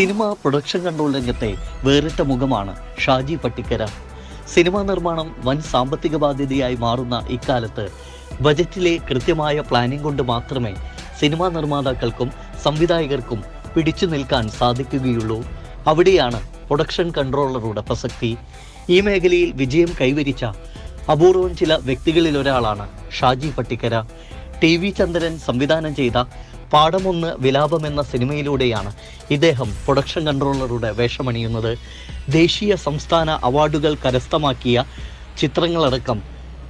Cinema production control രംഗത്തെ വേറിട്ട മുഖമാണ് ഷാജി പട്ടിക്കര. സിനിമാ നിർമ്മാണം വൻ സാമ്പത്തിക ബാധ്യതയായി മാറുന്ന ഇക്കാലത്ത് ബജറ്റിലെ കൃത്യമായ പ്ലാനിംഗ് കൊണ്ട് മാത്രമേ സിനിമാ നിർമ്മാതാക്കൾക്കും സംവിധായകർക്കും പിടിച്ചു നിൽക്കാൻ സാധിക്കുകയുള്ളൂ. അവിടെയാണ് പ്രൊഡക്ഷൻ കൺട്രോളറുടെ പ്രസക്തി. ഈ മേഖലയിൽ വിജയം കൈവരിച്ച അപൂർവം ചില വ്യക്തികളിൽ ഒരാളാണ് ഷാജി പട്ടിക്കര. ടി വി ചന്ദ്രൻ സംവിധാനം ചെയ്ത പാഠമൊന്ന് വിലാപം എന്ന സിനിമയിലൂടെയാണ് ഇദ്ദേഹം പ്രൊഡക്ഷൻ കൺട്രോളറുടെ വേഷമണിയുന്നത്. ദേശീയ സംസ്ഥാന അവാർഡുകൾ കരസ്ഥമാക്കിയ ചിത്രങ്ങളടക്കം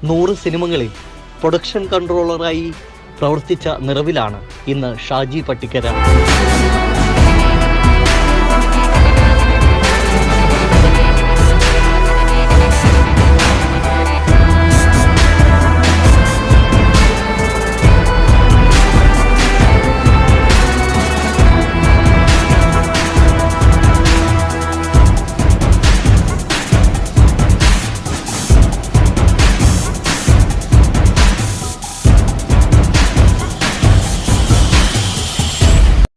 നൂറ് സിനിമകളിൽ പ്രൊഡക്ഷൻ കൺട്രോളറായി പ്രവർത്തിച്ച നിറവിലാണ് ഇന്ന് ഷാജി പട്ടിക്കര.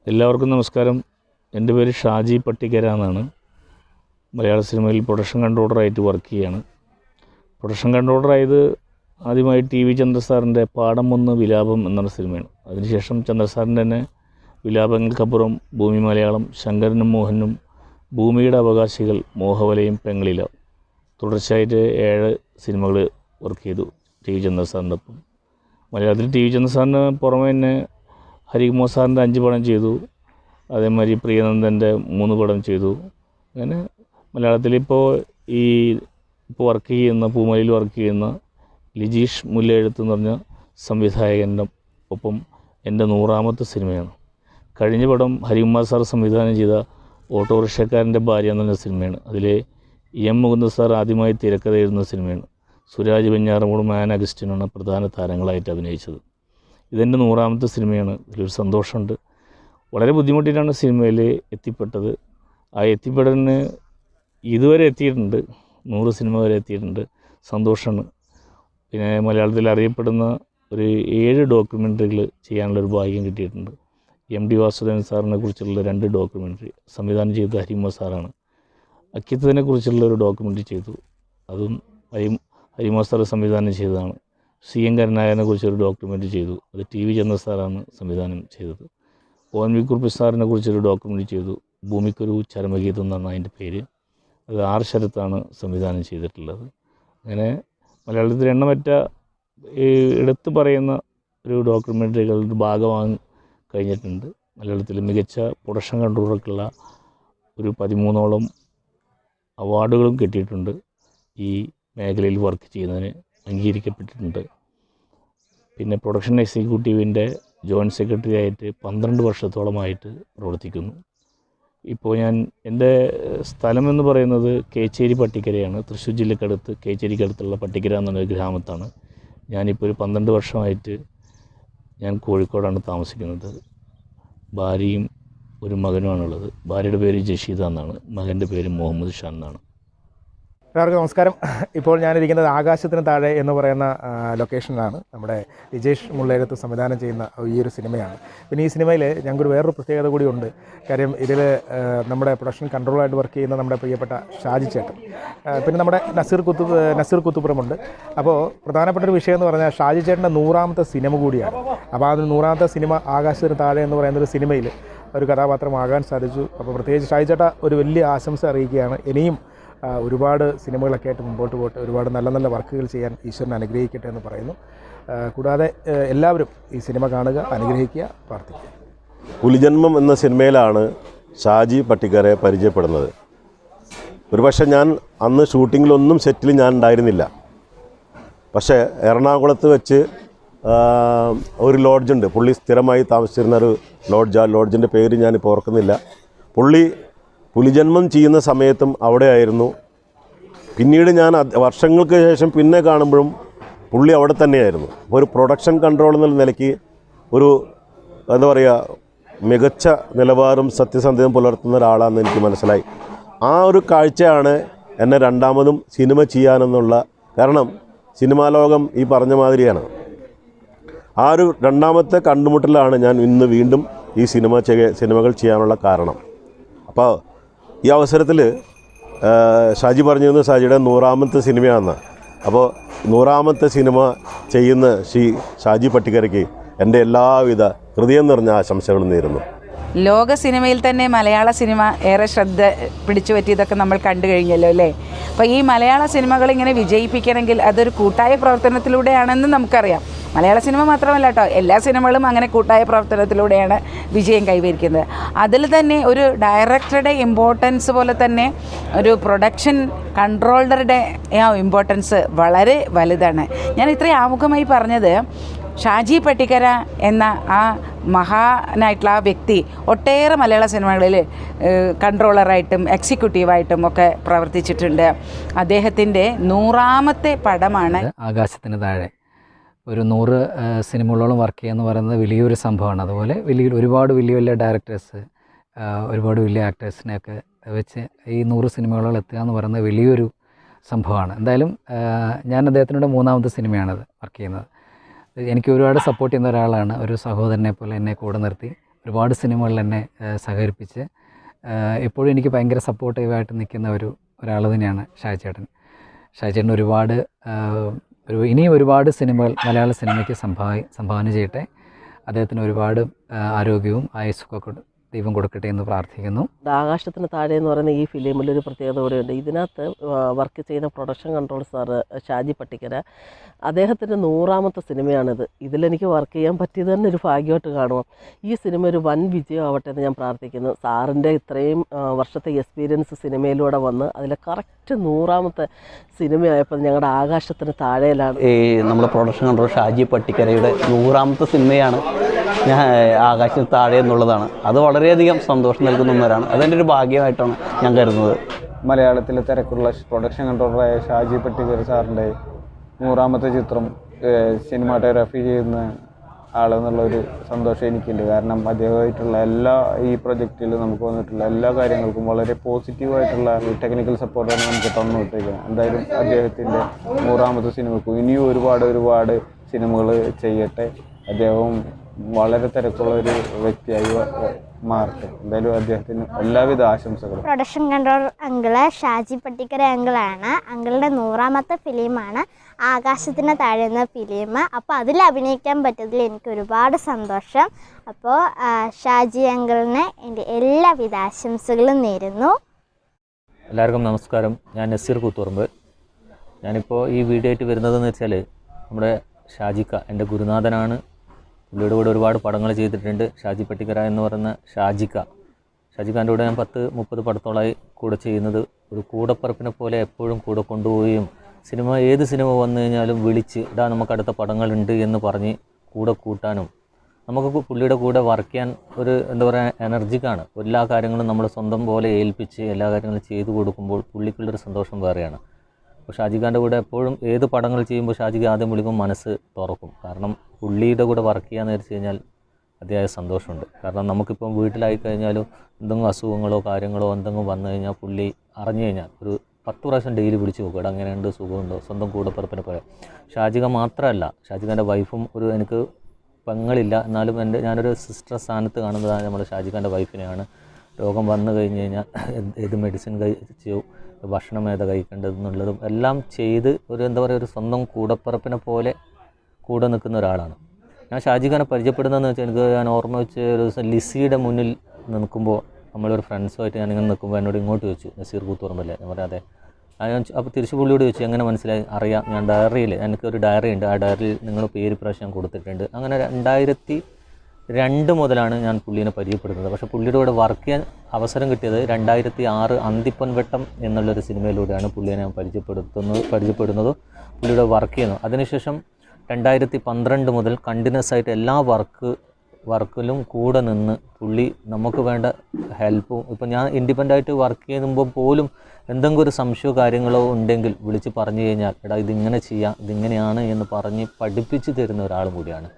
എല്ലാവർക്കും നമസ്കാരം. എന്റെ പേര് ഷാജി പട്ടിക്കര എന്നാണ്. മലയാള സിനിമയിൽ പ്രൊഡക്ഷൻ കൺട്രോളറായിട്ട് വർക്ക് ചെയ്യാണ്. പ്രൊഡക്ഷൻ കൺട്രോളറായത് ആദ്യമായി ടി വി ചന്ദ്രസാറിന്റെ പാടം ഒന്ന് വിലാപം എന്നുള്ള സിനിമയാണ്. അതിനുശേഷം ചന്ദ്രസാറിന്റെ തന്നെ വിലാപങ്ങൾക്കപ്പുറം ഭൂമി മലയാളം ശങ്കരനും മോഹനും ഭൂമിയുടെ അവകാശികൾ മോഹവലയും പെങ്ങളില തുടർച്ചയായിട്ട് ഏഴ് സിനിമകൾ വർക്ക് ചെയ്തു ടി വി ചന്ദ്രസാറിന്റെ ഒപ്പം മലയാളത്തിൽ ടി വി ചന്ദ്രസാറിന് പുറമെ തന്നെ ഹരികുമാർ സാറിന്റെ അഞ്ച് പടം ചെയ്തു. അതേമാതിരി പ്രിയനന്ദന്റെ മൂന്ന് പടം ചെയ്തു. അങ്ങനെ മലയാളത്തിലിപ്പോൾ ഈ ഇപ്പോൾ വർക്ക് ചെയ്യുന്ന പൂമലയിൽ വർക്ക് ചെയ്യുന്ന ലിജീഷ് മുല്ലയെഴുത്ത് എന്ന് പറഞ്ഞ സംവിധായകന്റെ ഒപ്പം എന്റെ നൂറാമത്തെ സിനിമയാണ്. കഴിഞ്ഞ പടം ഹരികുമാർ സാർ സംവിധാനം ചെയ്ത ഓട്ടോറിക്ഷക്കാരന്റെ ഭാര്യ എന്ന് പറഞ്ഞ സിനിമയാണ്. അതിലെ എം മുകുന്ദ സാർ ആദ്യമായി തിരക്കഥ എഴുതുന്ന സിനിമയാണ്. സുരാജ് വെഞ്ഞാറമൂടും ആൻ അഗസ്റ്റിനാണ് പ്രധാന താരങ്ങളായിട്ട് അഭിനയിച്ചത്. ഇതെന്റെ നൂറാമത്തെ സിനിമയാണ്. ഇതിലൊരു സന്തോഷമുണ്ട്. വളരെ ബുദ്ധിമുട്ടിയിട്ടാണ് സിനിമയിൽ എത്തിപ്പെട്ടത്. ആ എത്തിപ്പെടലിന് ഇതുവരെ എത്തിയിട്ടുണ്ട്. നൂറ് സിനിമ വരെ എത്തിയിട്ടുണ്ട്. സന്തോഷമാണ്. പിന്നെ മലയാളത്തിൽ അറിയപ്പെടുന്ന ഒരു ഏഴ് ഡോക്യുമെന്ററികൾ ചെയ്യാനുള്ളൊരു ഭാഗ്യം കിട്ടിയിട്ടുണ്ട്. എം ഡി വാസുദേവൻ സാറിനെ കുറിച്ചുള്ള രണ്ട് ഡോക്യുമെന്ററി. സംവിധാനം ചെയ്തത് ഹരിമ സാറാണ്. അക്കിത്തതിനെ കുറിച്ചുള്ള ഒരു ഡോക്യുമെന്ററി ചെയ്തു. അതും ഹരി ഹരിമ സാർ സംവിധാനം ചെയ്തതാണ്. സി എൻ കരുണാകരനെ കുറിച്ചൊരു ഡോക്യുമെന്ററി ചെയ്തു. അത് ടി വി ചന്ദ്ര സാറാണ് സംവിധാനം ചെയ്തത്. എൻ വി കുറുപ്പി സാറിനെ കുറിച്ചൊരു ഡോക്യുമെന്ററി ചെയ്തു. ഭൂമിക്കൊരു ചരമഗീതം എന്നാണ് അതിന്റെ പേര്. അത് ആർ ശരത്താണ് സംവിധാനം ചെയ്തിട്ടുള്ളത്. അങ്ങനെ മലയാളത്തിൽ എണ്ണമറ്റ എടുത്തു പറയുന്ന ഒരു ഡോക്യുമെന്ററികളുടെ ഭാഗമാകാൻ കഴിഞ്ഞിട്ടുണ്ട്. മലയാളത്തിൽ മികച്ച പ്രൊഡക്ഷൻ കൺട്രോളർക്കുള്ള ഒരു പതിമൂന്നോളം അവാർഡുകളും കിട്ടിയിട്ടുണ്ട് ഈ മേഖലയിൽ വർക്ക് ചെയ്യുന്നതിന്. അംഗീകരിക്കപ്പെട്ടിട്ടുണ്ട്. പിന്നെ പ്രൊഡക്ഷൻ എക്സിക്യൂട്ടീവിന്റെ ജോയിന്റ് സെക്രട്ടറി ആയിട്ട് പന്ത്രണ്ട് വർഷത്തോളമായിട്ട് പ്രവർത്തിക്കുന്നു. ഇപ്പോൾ ഞാൻ എന്റെ സ്ഥലം എന്ന് പറയുന്നത് കേച്ചേരി പട്ടിക്കരയാണ്. തൃശ്ശൂർ ജില്ലക്കടുത്ത് കേച്ചേരിക്കടുത്തുള്ള പട്ടിക്കര എന്നൊരു ഗ്രാമത്താണ്. ഞാനിപ്പോൾ ഒരു പന്ത്രണ്ട് വർഷമായിട്ട് ഞാൻ കോഴിക്കോടാണ് താമസിക്കുന്നത്. ഭാര്യയും ഒരു മകനുമാണുള്ളത്. ഭാര്യയുടെ പേര് ജഷീദ എന്നാണ്. മകന്റെ പേര് മുഹമ്മദ് ഷാൻ എന്നാണ്. എല്ലാവർക്കും നമസ്കാരം. ഇപ്പോൾ ഞാനിരിക്കുന്നത് ആകാശത്തിന് താഴെ എന്ന് പറയുന്ന ലൊക്കേഷനിലാണ് നമ്മുടെ വിജേഷ് മുള്ളേരത്ത് സംവിധാനം ചെയ്യുന്ന ഈ ഒരു സിനിമയാണ്. പിന്നെ ഈ സിനിമയിൽ ഞങ്ങൾക്കൊരു വേറൊരു പ്രത്യേകത കൂടിയുണ്ട് കാര്യം ഇതിൽ നമ്മുടെ പ്രൊഡക്ഷൻ കൺട്രോളായിട്ട് വർക്ക് ചെയ്യുന്ന നമ്മുടെ പ്രിയപ്പെട്ട ഷാജി ചേട്ടൻ. പിന്നെ നമ്മുടെ നസീർ കുത്തു നസീർ കുത്തുപുറമുണ്ട് അപ്പോൾ പ്രധാനപ്പെട്ട ഒരു വിഷയം എന്ന് പറഞ്ഞാൽ ഷാജി ചേട്ടന്റെ നൂറാമത്തെ സിനിമ കൂടിയാണ്. അപ്പോൾ ഒരു നൂറാമത്തെ സിനിമ ആകാശത്തിന് താഴെ എന്ന് പറയുന്ന ഒരു സിനിമയിൽ ഒരു കഥാപാത്രമാകാൻ സാധിച്ചു. അപ്പോൾ പ്രത്യേകിച്ച് ഷാജി ചേട്ട ഒരു വലിയ ആശംസ അറിയിക്കുകയാണ്. ഇനിയും ഒരുപാട് സിനിമകളൊക്കെ ആയിട്ട് മുമ്പോട്ട് പോയിട്ട് ഒരുപാട് നല്ല നല്ല വർക്കുകൾ ചെയ്യാൻ ഈശ്വരൻ അനുഗ്രഹിക്കട്ടെ എന്ന് പറയുന്നു. കൂടാതെ എല്ലാവരും ഈ സിനിമ കാണുക അനുഗ്രഹിക്കുക പ്രാർത്ഥിക്കുക. പുലിജന്മം എന്ന സിനിമയിലാണ് ഷാജി പട്ടിക്കരെ പരിചയപ്പെടുന്നത്. ഒരുപക്ഷെ ഞാൻ അന്ന് ഷൂട്ടിങ്ങിലൊന്നും സെറ്റിൽ ഞാൻ ഉണ്ടായിരുന്നില്ല. പക്ഷേ എറണാകുളത്ത് വെച്ച് ഒരു ലോഡ്ജുണ്ട് പുള്ളി സ്ഥിരമായി താമസിച്ചിരുന്ന ഒരു ലോഡ്ജ്. ആ ലോഡ്ജിന്റെ പേര് ഞാനിപ്പോൾ ഓർക്കുന്നില്ല. പുള്ളി പുലിജന്മം ചെയ്യുന്ന സമയത്തും അവിടെയായിരുന്നു പിന്നീട് ഞാൻ വർഷങ്ങൾക്ക് ശേഷം പിന്നെ കാണുമ്പോഴും പുള്ളി അവിടെ തന്നെയായിരുന്നു. ഒരു പ്രൊഡക്ഷൻ കൺട്രോൾ എന്നുള്ള നിലയ്ക്ക് ഒരു എന്താ പറയുക മികച്ച നിലവാരം സത്യസന്ധതയും പുലർത്തുന്ന ഒരാളാണെന്ന് എനിക്ക് മനസ്സിലായി. ആ ഒരു കാഴ്ചയാണ് എന്നെ രണ്ടാമതും സിനിമ ചെയ്യാനെന്നുള്ള കാരണം സിനിമാ ലോകം ഈ പറഞ്ഞ മാതിരിയാണ്. ആ ഒരു രണ്ടാമത്തെ കണ്ടുമുട്ടലാണ് ഞാൻ ഇന്ന് വീണ്ടും ഈ സിനിമ സിനിമകൾ ചെയ്യാനുള്ള കാരണം. അപ്പോൾ ഈ അവസരത്തിൽ ഷാജി പറഞ്ഞിരുന്നു ഷാജിയുടെ നൂറാമത്തെ സിനിമയാണെന്ന്. അപ്പോൾ നൂറാമത്തെ സിനിമ ചെയ്യുന്ന ശ്രീ ഷാജി പട്ടിക്കരയ്ക്ക് എന്റെ എല്ലാവിധ ഹൃദയം നിറഞ്ഞ ആശംസകളും നേരുന്നു. ലോക സിനിമയിൽ തന്നെ മലയാള സിനിമ ഏറെ ശ്രദ്ധ പിടിച്ചു പറ്റിയതൊക്കെ നമ്മൾ കണ്ടു കഴിഞ്ഞല്ലോ അല്ലേ? അപ്പോൾ ഈ മലയാള സിനിമകൾ ഇങ്ങനെ വിജയിപ്പിക്കണമെങ്കിൽ അതൊരു കൂട്ടായ പ്രവർത്തനത്തിലൂടെയാണെന്ന് നമുക്കറിയാം. മലയാള സിനിമ മാത്രമല്ല കേട്ടോ. എല്ലാ സിനിമകളും അങ്ങനെ കൂട്ടായ പ്രവർത്തനത്തിലൂടെയാണ് വിജയം കൈവരിക്കുന്നത്. അതിൽ തന്നെ ഒരു ഡയറക്ടറുടെ ഇമ്പോർട്ടൻസ് പോലെ തന്നെ ഒരു പ്രൊഡക്ഷൻ കൺട്രോളറുടെ ആ ഇമ്പോർട്ടൻസ് വളരെ വലുതാണ്. ഞാൻ ഇത്രയും ആമുഖമായി പറഞ്ഞത് ഷാജി പട്ടിക്കര എന്ന ആ മഹാനായിട്ടുള്ള ആ വ്യക്തി ഒട്ടേറെ മലയാള സിനിമകളിൽ കൺട്രോളറായിട്ടും എക്സിക്യൂട്ടീവായിട്ടും ഒക്കെ പ്രവർത്തിച്ചിട്ടുണ്ട്. അദ്ദേഹത്തിന്റെ നൂറാമത്തെ പടമാണ് ആകാശത്തിന് താഴെ. ഒരു നൂറ് സിനിമകളോളം വർക്ക് ചെയ്യുക എന്ന് പറയുന്നത് വലിയൊരു സംഭവമാണ്. അതുപോലെ വലിയ ഒരുപാട് വലിയ വലിയ ഡയറക്ടേഴ്സ് ഒരുപാട് വലിയ ആക്ടേഴ്സിനെയൊക്കെ വെച്ച് ഈ നൂറ് സിനിമകളോളം എത്തുക എന്ന് പറയുന്നത് വലിയൊരു സംഭവമാണ്. എന്തായാലും ഞാൻ അദ്ദേഹത്തിനോട് മൂന്നാമത്തെ സിനിമയാണത് വർക്ക് ചെയ്യുന്നത്. എനിക്ക് ഒരുപാട് സപ്പോർട്ട് ചെയ്യുന്ന ഒരാളാണ്. ഒരു സഹോദരനെ പോലെ എന്നെ കൂടെ നിർത്തി ഒരുപാട് സിനിമകളിൽ എന്നെ സഹകരിപ്പിച്ച് എപ്പോഴും എനിക്ക് ഭയങ്കര സപ്പോർട്ടീവായിട്ട് നിൽക്കുന്ന ഒരു ഒരാൾ തന്നെയാണ് ഷാജേട്ടൻ ഷാജേട്ടൻ ഒരുപാട് ഒരു ഇനിയും ഒരുപാട് സിനിമകൾ മലയാള സിനിമയ്ക്ക് സംഭാവന സംഭാവന ചെയ്യട്ടെ. അദ്ദേഹത്തിന് ഒരുപാട് ആരോഗ്യവും ആയുസ്സൊക്കെ ദൈവം കൊടുക്കട്ടെ എന്ന് പ്രാർത്ഥിക്കുന്നു. ആകാശത്തിന് താഴെ എന്ന് പറയുന്ന ഈ ഫിലിമിൽ ഒരു പ്രത്യേകത കൂടെയുണ്ട്. ഇതിനകത്ത് വർക്ക് ചെയ്യുന്ന production control sir Shaji Pattikkara അദ്ദേഹത്തിന്റെ നൂറാമത്തെ സിനിമയാണിത്. ഇതിലെനിക്ക് വർക്ക് ചെയ്യാൻ പറ്റിയത് തന്നെ ഒരു ഭാഗ്യമായിട്ട് കാണുക ഈ സിനിമ ഒരു വൻ വിജയമാവട്ടെ എന്ന് ഞാൻ പ്രാർത്ഥിക്കുന്നു. സാറിന്റെ ഇത്രയും വർഷത്തെ എക്സ്പീരിയൻസ് സിനിമയിലൂടെ വന്ന് അതിലെ കറക്റ്റ് നൂറാമത്തെ സിനിമയായപ്പോൾ ഞങ്ങളുടെ ആകാശത്തിന് താഴെയിലാണ്. ഈ നമ്മുടെ പ്രൊഡക്ഷൻ കൺട്രോൾ ഷാജി പട്ടിക്കരയുടെ നൂറാമത്തെ സിനിമയാണ്. ഞാൻ ആകാശത്തിന് താഴെ എന്നുള്ളതാണ്. അത് വളരെയധികം സന്തോഷം നൽകുന്ന ഒന്നരാണ്. അതെന്റെ ഒരു ഭാഗ്യമായിട്ടാണ് ഞാൻ കരുതുന്നത്. മലയാളത്തിലെ തിരക്കുള്ള പ്രൊഡക്ഷൻ കൺട്രോളറായ ഷാജി പട്ടിക്കർ സാറിന്റെ നൂറാമത്തെ ചിത്രം സിനിമാറ്റോഗ്രാഫി ചെയ്യുന്ന ആളെന്നുള്ളൊരു സന്തോഷം എനിക്കുണ്ട്. കാരണം അദ്ദേഹമായിട്ടുള്ള എല്ലാ ഈ പ്രൊജക്റ്റിൽ നമുക്ക് വന്നിട്ടുള്ള എല്ലാ കാര്യങ്ങൾക്കും വളരെ പോസിറ്റീവായിട്ടുള്ള ടെക്നിക്കൽ സപ്പോർട്ടാണ് നമുക്ക് തന്നു വിട്ടേക്കുന്നത് എന്തായാലും അദ്ദേഹത്തിന്റെ നൂറാമത്തെ സിനിമക്കും ഇനിയും ഒരുപാട് ഒരുപാട് സിനിമകൾ ചെയ്യട്ടെ. അദ്ദേഹം വളരെ തിരക്കുള്ള ഒരു വ്യക്തിയായി മാറട്ടെ. എന്തായാലും അദ്ദേഹത്തിന് എല്ലാവിധ ആശംസകളും. Production control uncle Shaji Pattikkara അങ്കിളാണ് അങ്കിളുടെ നൂറാമത്തെ ഫിലിമാണ് ആകാശത്തിന് താഴെ എന്ന ഫിലിം അപ്പോൾ അതിൽ അഭിനയിക്കാൻ പറ്റിയതിൽ എനിക്ക് ഒരുപാട് സന്തോഷം. അപ്പോൾ ഷാജി അങ്കിളിന് എന്റെ എല്ലാവിധ ആശംസകളും നേരുന്നു. എല്ലാവർക്കും നമസ്കാരം. ഞാൻ നസീർ കൂത്തുറമ്പ് ഞാനിപ്പോൾ ഈ വീഡിയോ ആയിട്ട് വരുന്നതെന്ന് വെച്ചാൽ നമ്മുടെ ഷാജിക്ക എന്റെ ഗുരുനാഥനാണ്. പുള്ളിയുടെ കൂടെ ഒരുപാട് പടങ്ങൾ ചെയ്തിട്ടുണ്ട്. ഷാജി പട്ടിക്കര എന്ന് പറയുന്ന ഷാജിക്ക. ഷാജിക്കാന്റെ കൂടെ ഞാൻ പത്ത് മുപ്പത് പടത്തോളമായി കൂടെ ചെയ്യുന്നത്. ഒരു കൂടപ്പറപ്പിനെ പോലെ എപ്പോഴും കൂടെ കൊണ്ടുപോവുകയും സിനിമ ഏത് സിനിമ വന്നു കഴിഞ്ഞാലും വിളിച്ച് ഇടാ നമുക്ക് അടുത്ത പടങ്ങളുണ്ട് എന്ന് പറഞ്ഞ് കൂടെ കൂട്ടാനും. നമുക്ക് പുള്ളിയുടെ കൂടെ വർക്ക് ചെയ്യാൻ ഒരു എന്താ പറയുക എനർജിക്കാണ് എല്ലാ കാര്യങ്ങളും നമ്മൾ സ്വന്തം പോലെ ഏൽപ്പിച്ച് എല്ലാ കാര്യങ്ങളും ചെയ്തു കൊടുക്കുമ്പോൾ പുള്ളിക്കുള്ളൊരു സന്തോഷം വേറെയാണ്. അപ്പോൾ ഷാജിഖാന്റെ കൂടെ എപ്പോഴും ഏത് പടങ്ങൾ ചെയ്യുമ്പോൾ ഷാജിക്ക് ആദ്യം വിളിക്കുമ്പോൾ മനസ്സ് തുറക്കും. കാരണം പുള്ളിയുടെ കൂടെ വർക്ക് ചെയ്യാന്ന് വെച്ച് കഴിഞ്ഞാൽ അതിയായ സന്തോഷമുണ്ട്. കാരണം നമുക്കിപ്പം വീട്ടിലായി കഴിഞ്ഞാലും എന്തെങ്കിലും അസുഖങ്ങളോ കാര്യങ്ങളോ എന്തെങ്കിലും വന്നു കഴിഞ്ഞാൽ പുള്ളി അറിഞ്ഞു കഴിഞ്ഞാൽ ഒരു പത്ത് പ്രാവശ്യം ഡെയിലി വിളിച്ച് നോക്കും. ഇവിടെ അങ്ങനെയുണ്ട് സുഖമുണ്ടോ? സ്വന്തം കൂടപ്പിറപ്പിനെ പോലെ. ഷാജിക മാത്രമല്ല ഷാജിഖാന്റെ വൈഫും ഒരു എനിക്ക് പെങ്ങളില്ല. എന്നാലും എന്റെ ഞാനൊരു സിസ്റ്റർ സ്ഥാനത്ത് കാണുന്നതാണ് നമ്മുടെ ഷാജിഖാന്റെ വൈഫിനെയാണ് രോഗം വന്നു കഴിഞ്ഞ് കഴിഞ്ഞാൽ ഏത് മെഡിസിൻ കഴിച്ചു ഭക്ഷണം ഏതാ കഴിക്കേണ്ടത് എന്നുള്ളതും എല്ലാം ചെയ്ത് ഒരു എന്താ പറയുക ഒരു സ്വന്തം കൂടപ്പിറപ്പിനെ പോലെ കൂടെ നിൽക്കുന്ന ഒരാളാണ്. ഞാൻ ഷാജിഖാനെ പരിചയപ്പെടുന്നതെന്ന് വെച്ചാൽ എനിക്ക് ഞാൻ ഓർമ്മ വെച്ച് ഒരു ദിവസം ലിസിയുടെ മുന്നിൽ നിൽക്കുമ്പോൾ നമ്മളൊരു ഫ്രണ്ട്സുമായിട്ട് ഞാനിങ്ങനെ നിൽക്കുമ്പോൾ എന്നോട് ഇങ്ങോട്ട് ചോദിച്ചു നസീർ കൂത്തുറമ്പല്ലേ ഞാൻ പറയാം അതെ. ഞാൻ അപ്പോൾ തിരിച്ചു പുള്ളിയോട് ചോദിച്ചു എങ്ങനെ മനസ്സിലായി? അറിയാം ഞാൻ ഡയറിയിൽ എനിക്ക് ഒരു ഡയറി ഉണ്ട് ആ ഡയറിയിൽ നിങ്ങൾ പേര് പ്രാവശ്യം കൊടുത്തിട്ടുണ്ട്. അങ്ങനെ രണ്ടായിരത്തി രണ്ട് മുതലാണ് ഞാൻ പുള്ളീനെ പരിചയപ്പെടുന്നത് പക്ഷേ പുള്ളിയുടെ കൂടെ വർക്ക് ചെയ്യാൻ അവസരം കിട്ടിയത് രണ്ടായിരത്തി ആറ് അന്തിപ്പൊൻവട്ടം എന്നുള്ളൊരു സിനിമയിലൂടെയാണ് പുള്ളിയെ ഞാൻ പരിചയപ്പെടുത്തുന്നത് പരിചയപ്പെടുന്നത് പുള്ളിയുടെ വർക്ക് ചെയ്യുന്നു അതിനുശേഷം രണ്ടായിരത്തി പന്ത്രണ്ട് മുതൽ കണ്ടിന്യൂസ് ആയിട്ട് എല്ലാ വർക്ക് വർക്കിലും കൂടെ നിന്ന് പുള്ളി നമുക്ക് വേണ്ട ഹെൽപ്പും ഇപ്പം ഞാൻ ഇൻഡിപെൻഡന്റ് ആയിട്ട് വർക്ക് ചെയ്യുമ്പോൾ പോലും എന്തെങ്കിലും ഒരു സംശയമോ കാര്യങ്ങളോ ഉണ്ടെങ്കിൽ വിളിച്ച് പറഞ്ഞു കഴിഞ്ഞാൽ എടാ ഇതിങ്ങനെ ചെയ്യാം ഇതിങ്ങനെയാണ് എന്ന് പറഞ്ഞ് പഠിപ്പിച്ച് തരുന്ന ഒരാളും കൂടിയാണ്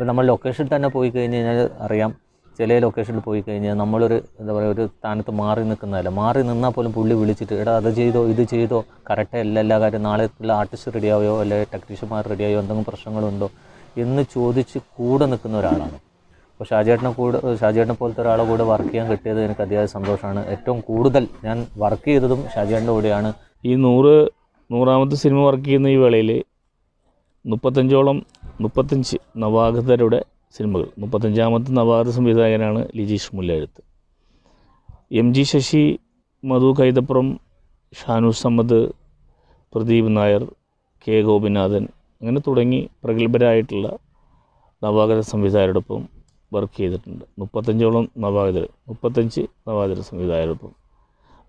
ഇപ്പം നമ്മൾ ലൊക്കേഷനിൽ തന്നെ പോയി കഴിഞ്ഞ് കഴിഞ്ഞാൽ അറിയാം. ചില ലൊക്കേഷനിൽ പോയി കഴിഞ്ഞാൽ നമ്മളൊരു എന്താ പറയുക ഒരു സ്ഥാനത്ത് മാറി നിൽക്കുന്നതല്ല മാറി നിന്നാൽ പോലും പുള്ളി വിളിച്ചിട്ട് എടാ അത് ചെയ്തോ ഇത് ചെയ്തോ കറക്റ്റ് അല്ല എല്ലാ കാര്യം നാളെ ഉള്ള ആർട്ടിസ്റ്റ് റെഡിയായോ അല്ലെങ്കിൽ ടെക്നീഷ്യന്മാർ റെഡിയായോ എന്തെങ്കിലും പ്രശ്നങ്ങളുണ്ടോ? എന്ന് ചോദിച്ച് കൂടെ നിൽക്കുന്ന ഒരാളാണ്. അപ്പോൾ ഷാജേട്ടനെ കൂടെ ഷാജേട്ടനെ പോലത്തെ ഒരാളെ കൂടെ വർക്ക് ചെയ്യാൻ കിട്ടിയത് എനിക്ക് അതിയായ സന്തോഷമാണ്. ഏറ്റവും കൂടുതൽ ഞാൻ വർക്ക് ചെയ്തതും ഷാജേട്ടന്റെ കൂടെയാണ്. ഈ നൂറ് നൂറാമത്തെ സിനിമ വർക്ക് ചെയ്യുന്ന ഈ വേളയിൽ മുപ്പത്തഞ്ചോളം മുപ്പത്തഞ്ച് നവാഗതരുടെ സിനിമകൾ. മുപ്പത്തഞ്ചാമത്തെ നവാഗത സംവിധായകനാണ് Lijeesh Mullayezhuthu. M G Sasi Madhu Kaithapuram Shanu Sammad Pradeep Nair K Gopinathan അങ്ങനെ തുടങ്ങി പ്രഗത്ഭരായിട്ടുള്ള നവാഗത സംവിധായകരോടൊപ്പം വർക്ക് ചെയ്തിട്ടുണ്ട്. മുപ്പത്തഞ്ചോളം നവാഗതർ മുപ്പത്തഞ്ച് നവാഗത സംവിധായകരോടൊപ്പം.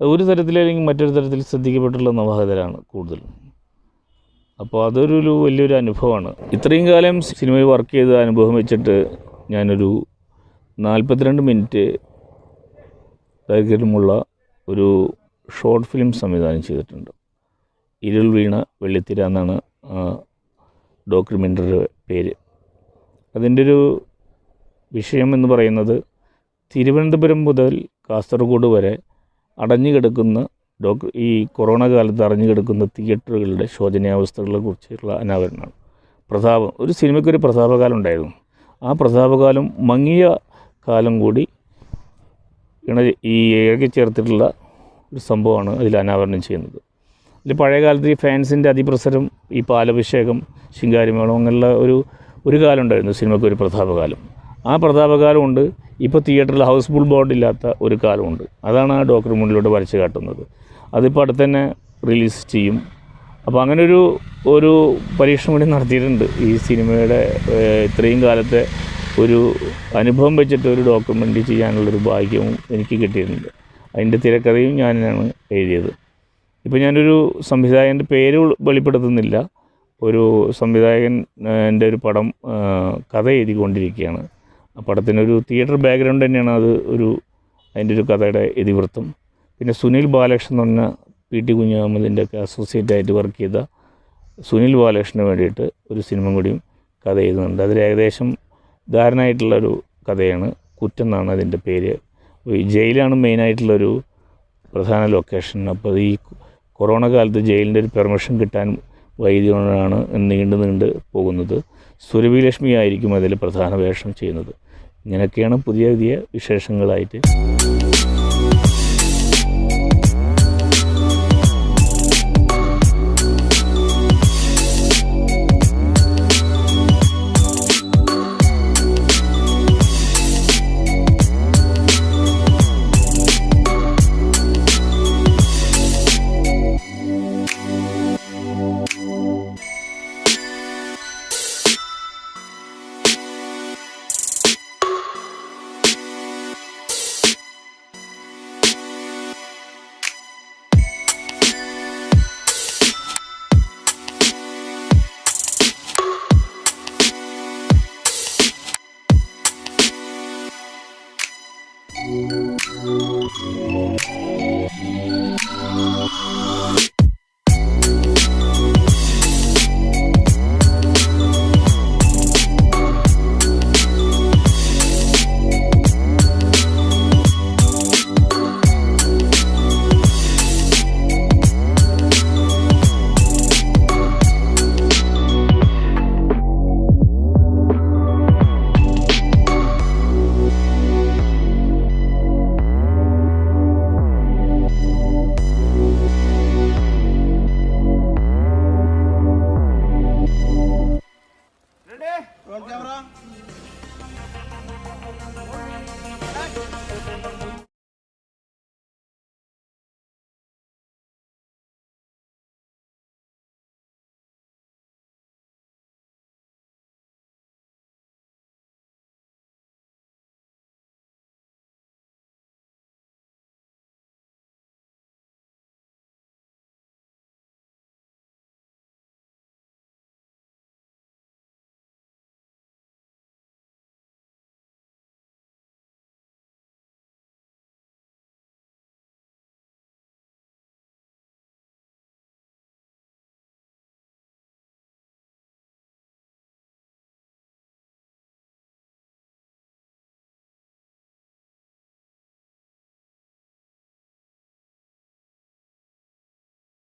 ഒരു തരത്തിലല്ലെങ്കിൽ മറ്റൊരു തരത്തിൽ ശ്രദ്ധിക്കപ്പെട്ടുള്ള നവാഗതരാണ് കൂടുതലും. അപ്പോൾ അതൊരു വലിയൊരു അനുഭവമാണ്. ഇത്രയും കാലം സിനിമയിൽ വർക്ക് ചെയ്ത അനുഭവം വെച്ചിട്ട് ഞാനൊരു നാൽപ്പത്തിരണ്ട് മിനിറ്റ് ദൈർഘ്യമുള്ള ഒരു ഷോർട്ട് ഫിലിം സംവിധാനം ചെയ്തിട്ടുണ്ട്. ഇരുൾ വീണ വെള്ളിത്തിര എന്നാണ് ആ ഡോക്യുമെന്ററിയുടെ പേര്. അതിന്റെ ഒരു വിഷയം എന്ന് പറയുന്നത് തിരുവനന്തപുരം മുതൽ കാസർഗോഡ് വരെ അടഞ്ഞു കിടക്കുന്ന ഡോക്ടർ ഈ കൊറോണ കാലത്ത് അറിഞ്ഞു കിടക്കുന്ന തിയേറ്ററുകളുടെ ശോചനീയാവസ്ഥകളെ കുറിച്ചുള്ള അനാവരണമാണ് പ്രതാപം ഒരു സിനിമയ്ക്കൊരു പ്രതാപകാലം ഉണ്ടായിരുന്നു. ആ പ്രതാപകാലം മങ്ങിയ കാലം കൂടി ഇണ ഈ ചേർത്തിട്ടുള്ള ഒരു സംഭവമാണ് അതിൽ അനാവരണം ചെയ്യുന്നത്. ഇതിൽ പഴയകാലത്ത് ഈ ഫാൻസിന്റെ അതിപ്രസരം ഈ പാലഭിഷേകം ശിങ്കാരിമേളം അങ്ങനെയുള്ള ഒരു ഒരു കാലം ഉണ്ടായിരുന്നു സിനിമയ്ക്ക് ഒരു പ്രതാപകാലം. ആ പ്രതാപകാലമുണ്ട് ഇപ്പോൾ തിയേറ്ററിൽ ഹൗസ്ഫുൾ ബോർഡ് ഇല്ലാത്ത ഒരു കാലമുണ്ട് അതാണ് ആ ഡോക്ടർ മുന്നിലോട്ട് വരച്ച് കാട്ടുന്നത്. അതിപ്പോൾ അടുത്ത് തന്നെ റിലീസ് ചെയ്യും. അപ്പോൾ അങ്ങനെ ഒരു ഒരു പരീക്ഷണം കൂടി നടത്തിയിട്ടുണ്ട്. ഈ സിനിമയുടെ ഇത്രയും കാലത്തെ ഒരു അനുഭവം വെച്ചിട്ട് ഒരു ഡോക്യുമെന്ററി ചെയ്യാനുള്ളൊരു ഭാഗ്യവും എനിക്ക് കിട്ടിയിട്ടുണ്ട്. അതിന്റെ തിരക്കഥയും ഞാനാണ് എഴുതിയത്. ഇപ്പോൾ ഞാനൊരു സംവിധായകന്റെ പേര് വെളിപ്പെടുത്തുന്നില്ല. ഒരു സംവിധായകൻ എന്റെ ഒരു പടം കഥ എഴുതിക്കൊണ്ടിരിക്കുകയാണ്. ആ പടത്തിനൊരു തിയേറ്റർ ബാക്ക്ഗ്രൗണ്ട് തന്നെയാണ് അത് ഒരു അതിന്റെ ഒരു കഥയുടെ ഇതിവൃത്തം. പിന്നെ സുനിൽ ബാലകൃഷ്ണൻ എന്ന് പറഞ്ഞ പി ടി കുഞ്ഞഹമ്മദിന്റെ ഒക്കെ അസോസിയേറ്റ് ആയിട്ട് വർക്ക് ചെയ്ത സുനിൽ ബാലകൃഷ്ണന് വേണ്ടിയിട്ട് ഒരു സിനിമ കൂടിയും കഥ എഴുതുന്നുണ്ട്. അതിൽ ഏകദേശം ധാരണയായിട്ടുള്ളൊരു കഥയാണ് കുറ്റം എന്നാണ് അതിന്റെ പേര്. ഈ ജയിലാണ് മെയിനായിട്ടുള്ളൊരു പ്രധാന ലൊക്കേഷൻ അപ്പോൾ ഈ കൊറോണ കാലത്ത് ജയിലിന്റെ ഒരു പെർമിഷൻ കിട്ടാൻ വൈദ്യുതിയാണ് നീണ്ടു നീണ്ട് പോകുന്നത്. സുരഭി ലക്ഷ്മി ആയിരിക്കും അതിൽ പ്രധാന വേഷം ചെയ്യുന്നത്. ഇങ്ങനെയൊക്കെയാണ് പുതിയ പുതിയ വിശേഷങ്ങളായിട്ട് camera.